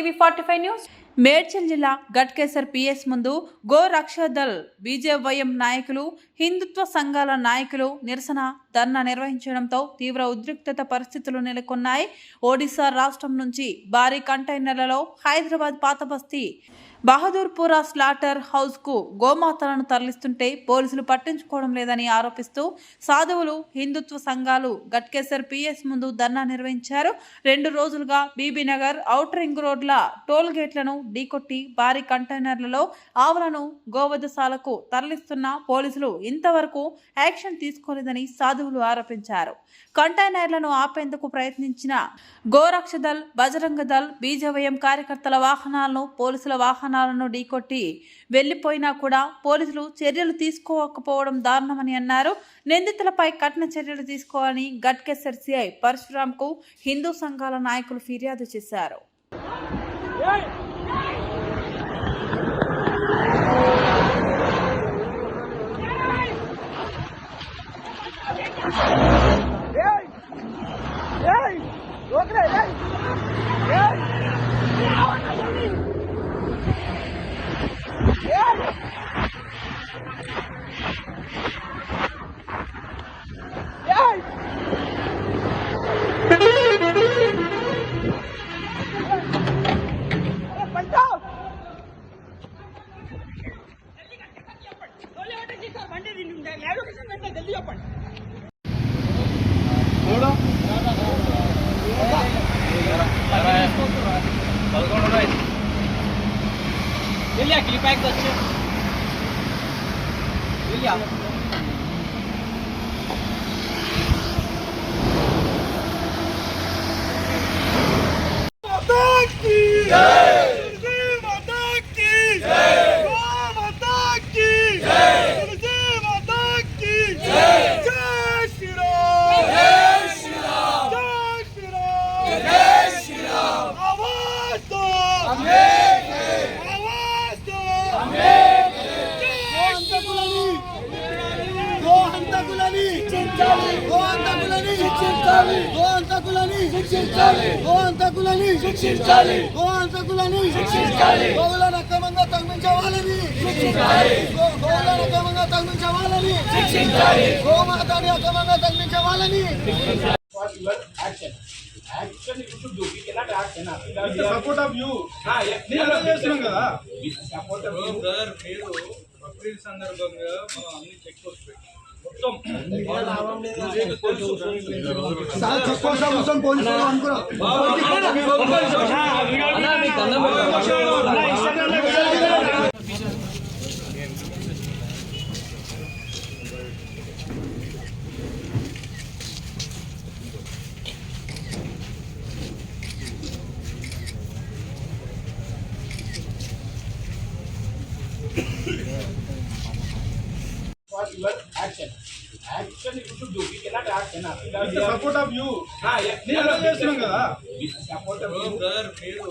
TV forty five news. Medchal జిల్లా Ghatkesar PS ముందు Go Rakshadal BJYM నాయకులు హిందుత్వ సంఘాల నాయకులు నిరసన ధర్నా నిర్వహించడంతో తీవ్ర ఉద్రిక్తత పరిస్థితులు నెలకొన్నాయి. ఒడిశా రాష్ట్రం నుంచి భారీ కంటైనర్లలో హైదరాబాద్ పాతబస్తీ బహదూర్పురా స్లాటర్ హౌస్కు గోమాతలను తరలిస్తుంటే పోలీసులు పట్టించుకోవడం లేదని ఆరోపిస్తూ సాధువులు హిందుత్వ సంఘాలు గట్కేసర్ పిఎస్ ముందు ధర్నా నిర్వహించారు. రెండు రోజులుగా బీబీనగర్ ఔటర్ రింగ్ రోడ్ల టోల్ గేట్లను ఢీకొట్టి భారీ కంటైనర్లలో ఆవులను గోవధశాలకు తరలిస్తున్న పోలీసులు ఇంతవరకు యాక్షన్ తీసుకోలేదని సాధువులు ఆరోపించారు. కంటైనర్లను ఆపేందుకు ప్రయత్నించిన గోరక్షదల్ బజరంగ దళ్ బీజవయం కార్యకర్తల వాహనాలను పోలీసుల వాహనాలను ఢీకొట్టి వెళ్ళిపోయినా కూడా పోలీసులు చర్యలు తీసుకోకపోవడం దారుణమని అన్నారు నిందితులపై కఠిన చర్యలు తీసుకోవాలని గట్కేసర్ సిఐ పరశురాంకు హిందూ సంఘాల నాయకులు ఫిర్యాదు చేశారు Ei! ક્લિપાઈક બસ છે. శిక్షించాలి. గోహంతకులని శిక్షించాలి. గోవులను అక్రమంగా తగ్గించవాలని శిక్షించాలి. గోవులను అక్రమంగా తగ్గించవాలని శిక్షించాలి. గోమాతని అక్రమంగా తగ్గించవాలని సపోర్ట్ ఆఫ్ యూ నేను చేస్తున్నాం కదా. బ్రదర్ మీరు బక్రీద్ సందర్భంగా మనం అన్ని చెక్ పోస్ట్ పెట్టాం మొత్తం సార్ చెక్కోసం కూర్చొని పోలీసులు అనుకున్నాం బ్రదర్ మీరు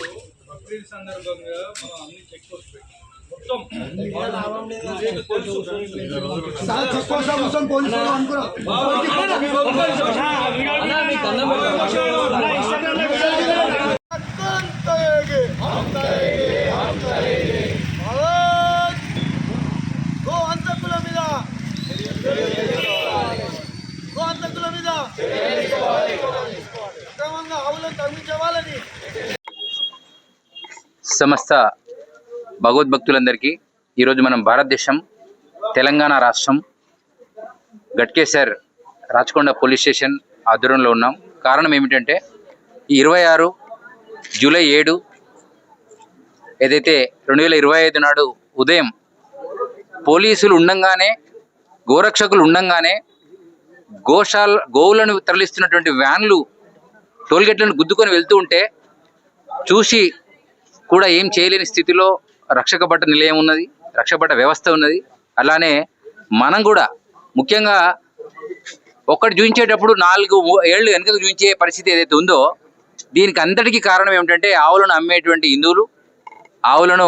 బక్రీద్ సందర్భంగా మనం అన్ని చెక్ పోస్ట్ పెట్టాం మొత్తం సార్ మీద సమస్త భగవద్భక్తులందరికీ ఈరోజు మనం భారతదేశం తెలంగాణ రాష్ట్రం గట్కేసర్ రాచకొండ పోలీస్ స్టేషన్ ఆధ్వర్యంలో ఉన్నాం. కారణం ఏమిటంటే ఇరవై ఆరు జూలై ఏడు ఏదైతే రెండు వేల ఇరవై ఐదు నాడు ఉదయం పోలీసులు ఉండంగానే గోరక్షకులు ఉండంగానే గోశాల గోవులను తరలిస్తున్నటువంటి వ్యాన్లు టోల్గేట్లను గుద్దుకొని వెళ్తూ ఉంటే చూసి కూడా ఏం చేయలేని స్థితిలో రక్షకబట్ట నిలయం ఉన్నది రక్షబట్ట వ్యవస్థ ఉన్నది. అలానే మనం కూడా ముఖ్యంగా ఒక్కటి చూపించేటప్పుడు నాలుగు ఏళ్ళు వెనుకకు చూపించే పరిస్థితి ఏదైతే ఉందో దీనికి అంతటికీ కారణం ఏమిటంటే ఆవులను అమ్మేటువంటి హిందువులు ఆవులను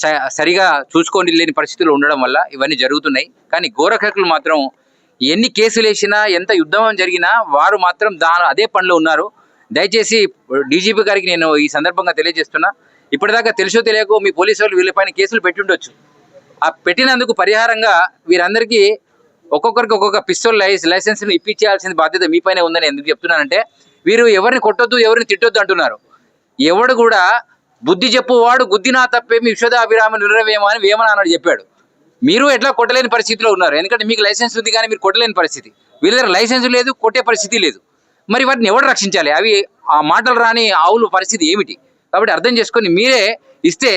స- సరిగా చూసుకొని లేని పరిస్థితులు ఉండడం వల్ల ఇవన్నీ జరుగుతున్నాయి. కానీ గోరక్షకులు మాత్రం ఎన్ని కేసులు వేసినా ఎంత యుద్ధం జరిగినా వారు మాత్రం దా అదే పనిలో ఉన్నారు. దయచేసి డీజీపీ గారికి నేను ఈ సందర్భంగా తెలియజేస్తున్నా. ఇప్పటిదాకా తెలుసో తెలియకో మీ పోలీసు వాళ్ళు వీళ్ళపైన కేసులు పెట్టుండొచ్చు. ఆ పెట్టినందుకు పరిహారంగా వీరందరికీ ఒక్కొక్కరికి ఒక్కొక్క పిస్తోల్ లైస్ లైసెన్స్ను ఇప్పించాల్సిన బాధ్యత మీపైనే ఉందని ఎందుకు చెప్తున్నానంటే వీరు ఎవరిని కొట్టొద్దు ఎవరిని తిట్టొద్దు అంటున్నారు. ఎవడు కూడా బుద్ధి చెప్పువాడు గుద్దినా తప్పే మీ విశ్వదాభిరామ నిరవేమ అని వేమన అన్నాడు చెప్పాడు. మీరు ఎట్లా కొట్టలేని పరిస్థితిలో ఉన్నారు? ఎందుకంటే మీకు లైసెన్స్ ఉంది కానీ మీరు కొట్టలేని పరిస్థితి. వీళ్ళ దగ్గర లైసెన్స్ లేదు కొట్టే పరిస్థితి లేదు. మరి వాటిని ఎవరు రక్షించాలి? అవి ఆ మాటలు రాని ఆవుల పరిస్థితి ఏమిటి? కాబట్టి అర్థం చేసుకొని మీరే ఇస్తే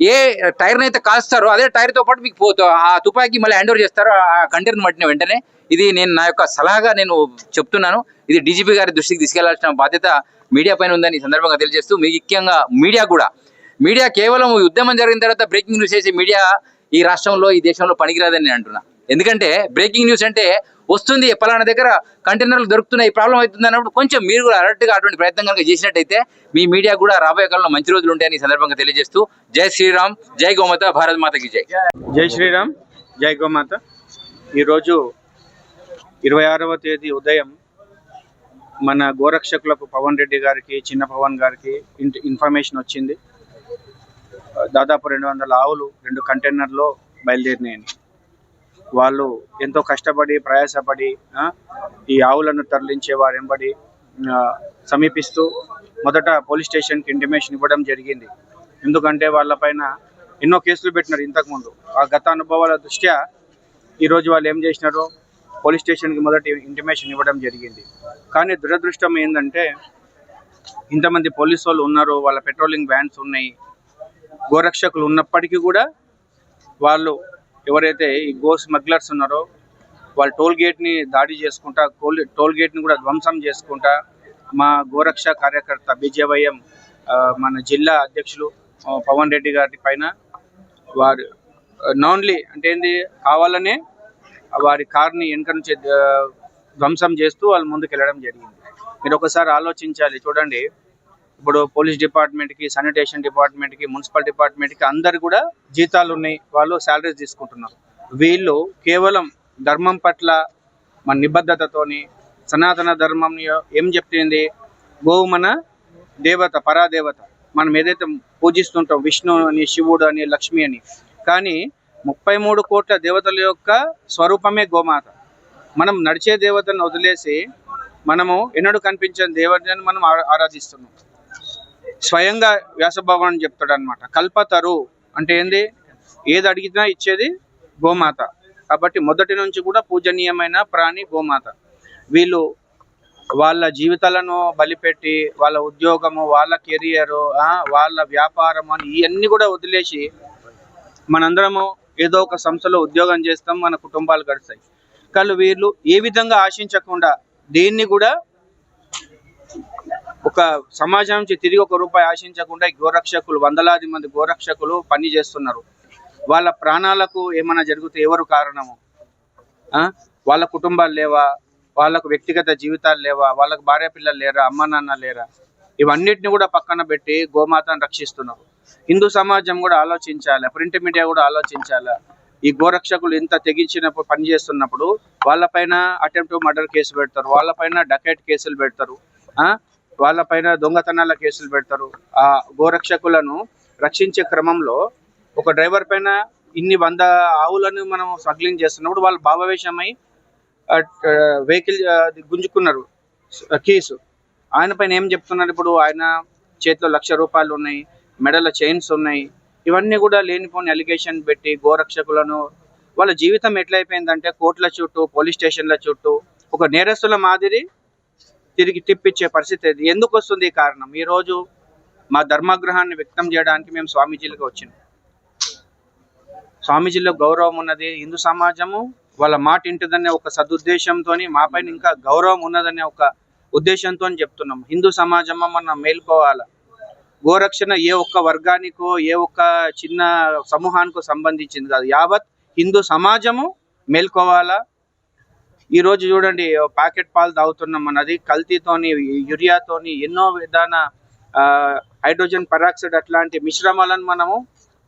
ఏ టైర్ని అయితే కాస్తారో అదే టైర్తో పాటు మీకు పోతా ఆ తుపాకీ మళ్ళీ హ్యాండ్ ఓవర్ చేస్తారో ఆ కంటైనర్ మట్టిన వెంటనే ఇది నేను నా యొక్క సలహాగా నేను చెప్తున్నాను. ఇది డీజీపీ గారి దృష్టికి తీసుకెళ్ళాల్సిన బాధ్యత మీడియా పైన ఉందని ఈ సందర్భంగా తెలియజేస్తూ ముఖ్యంగా మీడియా కూడా. మీడియా కేవలం ఉద్యమం జరిగిన తర్వాత బ్రేకింగ్ న్యూస్ చేసే మీడియా ఈ రాష్ట్రంలో ఈ దేశంలో పనికిరాదని నేను అంటున్నాను ఎందుకంటే బ్రేకింగ్ న్యూస్ అంటే వస్తుంది పలానా దగ్గర కంటైనర్లు దొరుకుతున్నాయి ప్రాబ్లం అవుతుంది అన్నప్పుడు కొంచెం మీరు కూడా అలర్ట్గా అటువంటి ప్రయత్నం కనుక చేసినట్టయితే మీ మీడియా కూడా రాబోయే కాలంలో మంచి రోజులు ఉంటాయని ఈ సందర్భంగా తెలియజేస్తూ జై శ్రీరామ్ జై గోమాత భారత్ మాతకి జై. జై శ్రీరామ్ జై గోమాత. ఈరోజు ఇరవై ఆరవ తేదీ ఉదయం మన గోరక్షకులకు పవన్ రెడ్డి గారికి చిన్న పవన్ గారికి ఇన్- ఇన్ఫర్మేషన్ వచ్చింది. దాదాపు రెండు వందల ఆవులు రెండు కంటైనర్లో బయలుదేరినాయని. వాళ్ళు ఎంతో కష్టపడి ప్రయాసపడి ఈ ఆవులను తరలించే వారు వెంబడి సమీపిస్తూ మొదట పోలీస్ స్టేషన్కి ఇంటిమేషన్ ఇవ్వడం జరిగింది. ఎందుకంటే వాళ్ళపైన ఎన్నో కేసులు పెట్టినారు ఇంతకుముందు. ఆ గత అనుభవాల దృష్ట్యా ఈరోజు వాళ్ళు ఏం చేసినారు పోలీస్ స్టేషన్కి మొదటి ఇంటిమేషన్ ఇవ్వడం జరిగింది. కానీ దురదృష్టం ఏంటంటే ఇంతమంది పోలీసు వాళ్ళు ఉన్నారు వాళ్ళ పెట్రోలింగ్ వ్యాన్స్ ఉన్నాయి గోరక్షకులు ఉన్నప్పటికీ కూడా వాళ్ళు ఎవరైతే ఈ గో స్మగ్లర్స్ ఉన్నారో వాళ్ళు టోల్ గేట్ని దాడి చేసుకుంటా టోల్ టోల్ గేట్ని కూడా ధ్వంసం చేసుకుంటా మా గోరక్ష కార్యకర్త బీజేవైఎం మన జిల్లా అధ్యక్షులు పవన్ రెడ్డి గారి పైన వారు నాన్లీ అంటే ఏంది కావాలనే వారి కార్ని వెనక నుంచి ధ్వంసం చేస్తూ వాళ్ళు ముందుకు వెళ్ళడం జరిగింది. మీరు ఒకసారి ఆలోచించాలి చూడండి. ఇప్పుడు పోలీస్ డిపార్ట్మెంట్కి శానిటేషన్ డిపార్ట్మెంట్కి మున్సిపల్ డిపార్ట్మెంట్కి అందరు కూడా జీతాలు ఉన్నాయి. వాళ్ళు శాలరీస్ తీసుకుంటున్నారు. వీళ్ళు కేవలం ధర్మం పట్ల మన నిబద్ధతతోని సనాతన ధర్మం ఏం చెప్తుంది? గోవు మన దేవత పరాదేవత. మనం ఏదైతే పూజిస్తుంటాం విష్ణు అని శివుడు అని లక్ష్మి అని కానీ ముప్పై మూడు కోట్ల దేవతల యొక్క స్వరూపమే గోమాత. మనం నడిచే దేవతను వదిలేసి మనము ఎన్నడూ కనిపించని దేవతను మనం ఆరాధిస్తున్నాం. స్వయంగా వ్యాసభగవాన్ చెప్తాడు అనమాట కల్పతరు అంటే ఏంది? ఏది అడిగినా ఇచ్చేది గోమాత. కాబట్టి మొదటి నుంచి కూడా పూజనీయమైన ప్రాణి గోమాత. వీళ్ళు వాళ్ళ జీవితాలను బలిపెట్టి వాళ్ళ ఉద్యోగము వాళ్ళ కెరియరు వాళ్ళ వ్యాపారం అని ఇవన్నీ కూడా వదిలేసి మనందరము ఏదో ఒక సంస్థలో ఉద్యోగం చేస్తాం మన కుటుంబాలు గడుస్తాయి. కానీ వీళ్ళు ఏ విధంగా ఆశించకుండా దేన్ని కూడా ఒక సమాజం నుంచి తిరిగి ఒక రూపాయి ఆశించకుండా గోరక్షకులు వందలాది మంది గోరక్షకులు పని చేస్తున్నారు. వాళ్ళ ప్రాణాలకు ఏమైనా జరిగితే ఎవరు కారణము? వాళ్ళ కుటుంబాలు లేవా? వాళ్ళకు వ్యక్తిగత జీవితాలు లేవా? వాళ్ళకు భార్య పిల్లలు లేరా? అమ్మ నాన్న లేరా? ఇవన్నిటిని కూడా పక్కన పెట్టి గోమాతను రక్షిస్తున్నారు. హిందూ సమాజం కూడా ఆలోచించాలి ప్రింట్ మీడియా కూడా ఆలోచించాలి. ఈ గోరక్షకులు ఇంత తెగించినప్పుడు పని చేస్తున్నప్పుడు వాళ్ళపైన అటెంప్ట్ మర్డర్ కేసు పెడతారు వాళ్ళపైన డకెట్ కేసులు పెడతారు. వాళ్ళపైన దొంగతనాల కేసులు పెడతారు. ఆ గోరక్షకులను రక్షించే క్రమంలో ఒక డ్రైవర్ పైన ఇన్ని వంద ఆవులను మనం స్మగ్లింగ్ చేస్తున్నప్పుడు వాళ్ళు భావవేశమై వెహికల్ గుంజుకున్నారు. కేసు. ఆయన పైన ఏం చెప్తున్నారు? ఇప్పుడు ఆయన చేతిలో లక్ష రూపాయలు ఉన్నాయి మెడల చైన్స్ ఉన్నాయి. ఇవన్నీ కూడా లేనిపోని అలిగేషన్ పెట్టి గోరక్షకులను వాళ్ళ జీవితం ఎట్లయిపోయిందంటే కోర్టుల చుట్టూ పోలీస్ స్టేషన్ల చుట్టూ ఒక నేరస్తుల మాదిరి తిరిగి తిప్పించే పరిస్థితి ఇది ఎందుకు వస్తుంది ఈ కారణం? ఈ రోజు మా ధర్మాగ్రహాన్ని వ్యక్తం చేయడానికి మేము స్వామీజీలకు వచ్చినాం. స్వామీజీలో గౌరవం ఉన్నది హిందూ సమాజము వాళ్ళ మాట ఇంటిదనే ఒక సదుద్దేశంతో మా పైన ఇంకా గౌరవం ఉన్నదనే ఒక ఉద్దేశంతో చెప్తున్నాం. హిందూ సమాజము మనం మేల్కోవాలి? గోరక్షణ ఏ ఒక్క వర్గానికో ఏ ఒక్క చిన్న సమూహానికో సంబంధించింది కాదు. యావత్ హిందూ సమాజము మేల్కోవాలా? ఈ రోజు చూడండి ప్యాకెట్ పాలు తాగుతున్నాం మనది కల్తీతోని యూరియాతోని ఎన్నో విధాన హైడ్రోజన్ పెరాక్సైడ్ అట్లాంటి మిశ్రమాలను మనము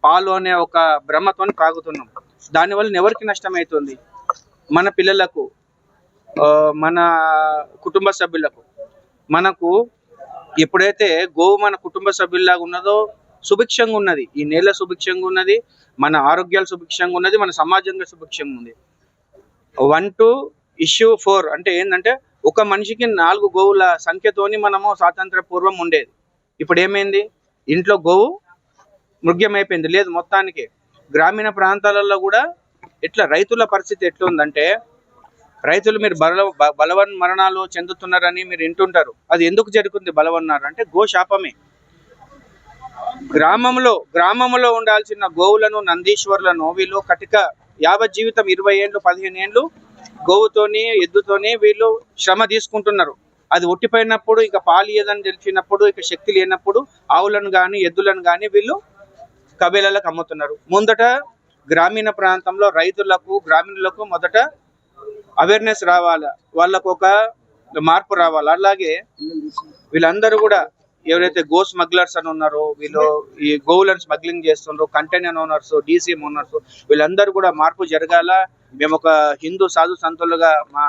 పాలు అనే ఒక భ్రమతో తాగుతున్నాం. దానివల్ల ఎవరికి నష్టమవుతుంది మన పిల్లలకు మన కుటుంబ సభ్యులకు. మనకు ఎప్పుడైతే గోవు మన కుటుంబ సభ్యుల్లాగా ఉన్నదో సుభిక్షంగా ఉన్నది. ఈ నేల సుభిక్షంగా ఉన్నది మన ఆరోగ్యాలు సుభిక్షంగా ఉన్నది మన సమాజంగా సుభిక్షంగా ఉంది. వన్ టు ఇష్యూ ఫోర్ అంటే ఏంటంటే ఒక మనిషికి నాలుగు గోవుల సంఖ్యతోని మనము స్వాతంత్ర పూర్వం ఉండేది. ఇప్పుడు ఏమైంది? ఇంట్లో గోవు మృగ్యమైపోయింది. లేదు మొత్తానికి. గ్రామీణ ప్రాంతాలలో కూడా ఎట్లా రైతుల పరిస్థితి ఎట్లుందంటే రైతులు మీరు బల బ- బలవన్ మరణాలు చెందుతున్నారని మీరు వింటుంటారు. అది ఎందుకు జరుగుతుంది బలవన్నారు? అంటే గో శాపమే గ్రామంలో గ్రామంలో ఉండాల్సిన గోవులను నందీశ్వర్లను వీళ్ళు కటిక యావత్ జీవితం ఇరవై ఏళ్ళు పదిహేను ఏళ్ళు గోవుతోని ఎద్దుతోని వీళ్ళు శ్రమ తీసుకుంటున్నారు. అది ఒట్టిపోయినప్పుడు ఇక పాలు ఏదని తెలిసినప్పుడు ఇక శక్తి లేనప్పుడు ఆవులను కానీ ఎద్దులను కానీ వీళ్ళు కబేలాలకు అమ్ముతున్నారు. ముందట గ్రామీణ ప్రాంతంలో రైతులకు గ్రామీణులకు మొదట అవేర్నెస్ రావాలి. వాళ్ళకు ఒక మార్పు రావాలి. అలాగే వీళ్ళందరూ కూడా ఎవరైతే గో స్మగ్లర్స్ అని ఉన్నారో వీళ్ళు ఈ గోవులను స్మగ్లింగ్ చేస్తున్నారు కంటైనర్ ఓనర్స్ డీసీఎం ఓనర్స్ వీళ్ళందరూ కూడా మార్పు జరగాల. మేము ఒక హిందూ సాధు సంతులుగా మా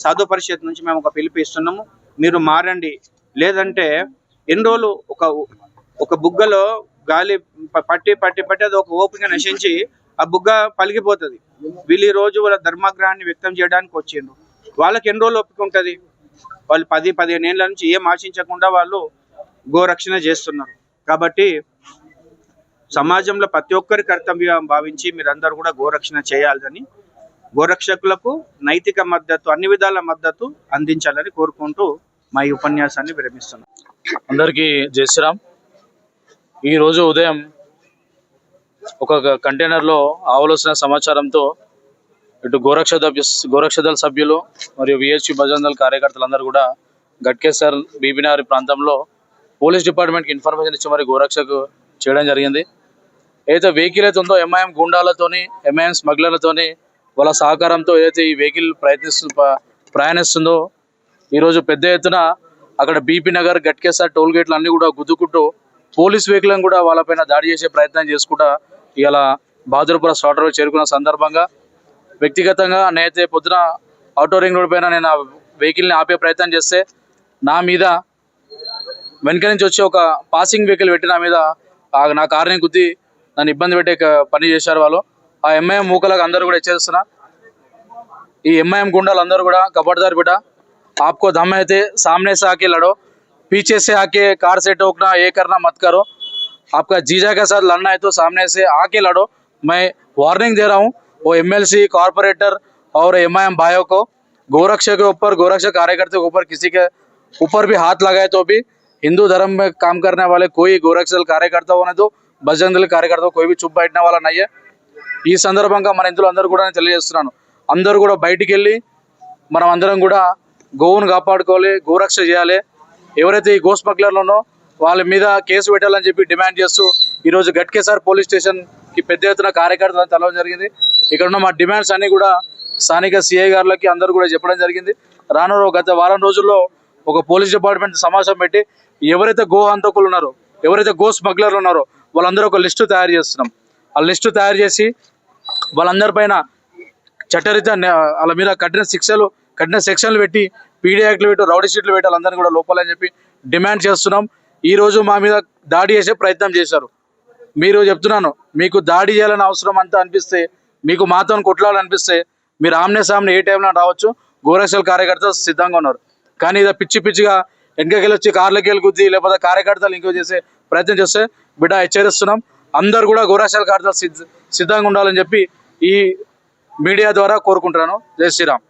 సాధు పరిషత్ నుంచి మేము ఒక పిలుపు ఇస్తున్నాము మీరు మారండి. లేదంటే ఎన్ని రోజులు ఒక ఒక బుగ్గలో గాలి పట్టి పట్టి పట్టి అది ఒక ఓపిక నశించి ఆ బుగ్గ పలిగిపోతుంది. వీళ్ళు ఈ రోజు వాళ్ళ ధర్మాగ్రహాన్ని వ్యక్తం చేయడానికి వచ్చిండ్రు. వాళ్ళకి ఎన్ని రోజులు ఓపిక ఉంటుంది? వాళ్ళు పది పదిహేను ఏళ్ళ నుంచి ఏం ఆశించకుండా వాళ్ళు గోరక్షణ చేస్తున్నారు. కాబట్టి సమాజంలో ప్రతి ఒక్కరి కర్తవ్యం భావించి మీరందరూ కూడా గోరక్షణ చేయాలని గోరక్షకులకు నైతిక మద్దతు అన్ని విధాల మద్దతు అందించాలని కోరుకుంటూ మా ఈ ఉపన్యాసాన్ని విరమిస్తున్నాం. అందరికీ జై శ్రీరామ్. ఈరోజు ఉదయం ఒక కంటైనర్లో ఆవలసిన సమాచారంతో ఇటు గోరక్ష గోరక్షదళ సభ్యులు మరియు విహెచ్పి భజన్ కార్యకర్తలందరూ కూడా గట్కేసర్ బీబీనగర్ ప్రాంతంలో పోలీస్ డిపార్ట్మెంట్కి ఇన్ఫర్మేషన్ ఇచ్చి మరి గోరక్షకు చేయడం జరిగింది. ఏదైతే వెహికల్ అయితే ఉందో ఎంఐఎం గుండాలతోని ఎంఐఎం స్మగ్లర్లతోని వాళ్ళ సహకారంతో ఏదైతే ఈ వెహికల్ ప్రయత్నిస్తు ప్రయాణిస్తుందో ఈరోజు పెద్ద ఎత్తున అక్కడ బీపీ నగర్ గట్కేసార్ టోల్ గేట్లు అన్ని కూడా గుద్దుకుంటూ పోలీస్ వెహికల్ కూడా వాళ్ళపైన దాడి చేసే ప్రయత్నం చేసుకుంటా ఇలా బహదూర్పుర స్లాటర్లో చేరుకున్న సందర్భంగా వ్యక్తిగతంగా నేనైతే పొద్దున ఆటో రింగ్ రోడ్ పైన నేను ఆ వెహికల్ని ఆపే ప్రయత్నం చేస్తే నా మీద వెనక నుంచి వచ్చి ఒక పాసింగ్ వెహికల్ పెట్టి నా మీద నా కార్ని గుద్ది నన్ను ఇబ్బంది పెట్టే పని చేశారు వాళ్ళు. ఆ ఎంఐఎం మూకలకు అందరూ కూడా హెచ్చరిస్తున్నా ఈ ఎంఐఎం గుండాలు అందరూ కూడా కబడ్దార్ బిడ్డ आपको दम है थे सामने से आके लड़ो पीछे से आके कार से टोकना ये करना मत करो आपका जीजा के साथ लड़ना है तो सामने से आके लड़ो मैं वार्निंग दे रहा हूँ वो एमएलसी कॉरपोरेटर और एमआईएम भाइयों को गोरक्षा के ऊपर गोरक्षा कार्यकर्ता के ऊपर किसी के ऊपर भी हाथ लगाए तो भी हिंदू धर्म में काम करने वाले कोई गोरक्षा कार्यकर्ता होने दो बजरंग दल कार्यकर्ता कोई भी चुप बैठने वाला नहीं है ఈ సందర్భంగా మన ఇందులో అందరూ కూడా నేను తెలియజేస్తున్నాను. అందరూ కూడా బయటికి వెళ్ళి మనం అందరం కూడా గోవును కాపాడుకోవాలి గోరక్ష చేయాలి. ఎవరైతే ఈ గో స్మగ్లర్లు ఉన్నో వాళ్ళ మీద కేసు పెట్టాలని చెప్పి డిమాండ్ చేస్తూ ఈరోజు గట్కేసార్ పోలీస్ స్టేషన్కి పెద్ద ఎత్తున కార్యకర్తలను తెలవడం జరిగింది. ఇక్కడ ఉన్న మా డిమాండ్స్ అన్నీ కూడా స్థానిక సిఐ గారులకి అందరూ కూడా చెప్పడం జరిగింది. రానున్న గత వారం రోజుల్లో ఒక పోలీస్ డిపార్ట్మెంట్ సమావేశం పెట్టి ఎవరైతే గో హంతకులు ఉన్నారో ఎవరైతే గో స్మగ్లర్లు ఉన్నారో వాళ్ళందరూ ఒక లిస్టు తయారు చేస్తున్నాం. ఆ లిస్టు తయారు చేసి వాళ్ళందరిపైన పైన న్యా- వాళ్ళ మీద కఠిన శిక్షలు కఠిన సెక్షన్లు పెట్టి పీడీ యాక్ట్లు పెట్టి రౌడీ షీట్లు పెట్టి వాళ్ళందరినీ కూడా లోపాలని చెప్పి డిమాండ్ చేస్తున్నాం. ఈ రోజు మా మీద దాడి చేసే ప్రయత్నం చేశారు. మీరు చెప్తున్నాను మీకు దాడి చేయాలని అవసరం అంతా అనిపిస్తే మీకు మాతో కొట్లాడాలనిపిస్తే మీరు ఆమ్నే సామ్నే ఏ టైంలో రావచ్చు గోరక్షల కార్యకర్తలు సిద్ధంగా ఉన్నారు. కానీ ఇదో పిచ్చి పిచ్చిగా వెనకకెళ్ళి వచ్చి కార్లకి వెళ్ళి గుద్ది లేకపోతే కార్యకర్తలు ఇంకో చేసే ప్రయత్నం చేస్తే బిడ్డ హెచ్చరిస్తున్నాం. అందరు కూడా గోరాశాల కార్యకర్తలు సిద్ధంగా ఉండాలని చెప్పి ఈ మీడియా ద్వారా కోరుకుంటున్నాను. జై శ్రీరామ్.